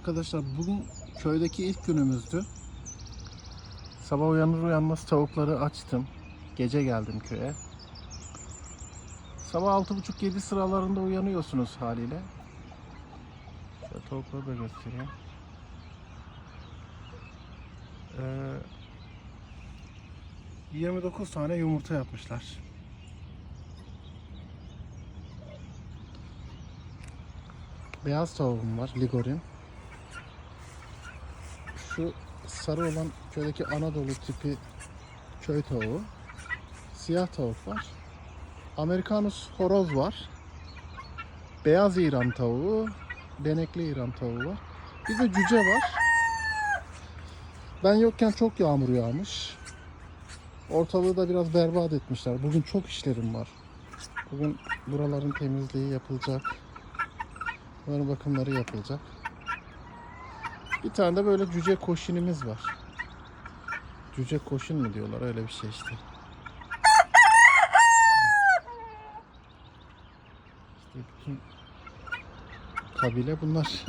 Arkadaşlar bugün köydeki ilk günümüzdü. Sabah uyanır uyanmaz tavukları açtım. Gece geldim köye. Sabah 6.30-7 sıralarında uyanıyorsunuz haliyle. Şöyle tavukları da göstereyim. Ee, 29 tane yumurta yapmışlar. Beyaz tavuğum var, Ligorin. Şu sarı olan köydeki Anadolu tipi köy tavuğu. Siyah tavuk var. Amerikanus horoz var. Beyaz İran tavuğu. Benekli İran tavuğu var. Bir de cüce var. Ben yokken çok yağmur yağmış. Ortalığı da biraz berbat etmişler. Bugün çok işlerim var. Bugün buraların temizliği yapılacak. Bunların bakımları yapılacak. Bir tane de böyle cüce koşinimiz var. Cüce koşun mu diyorlar öyle bir şey işte. İşte bütün kabile bunlar.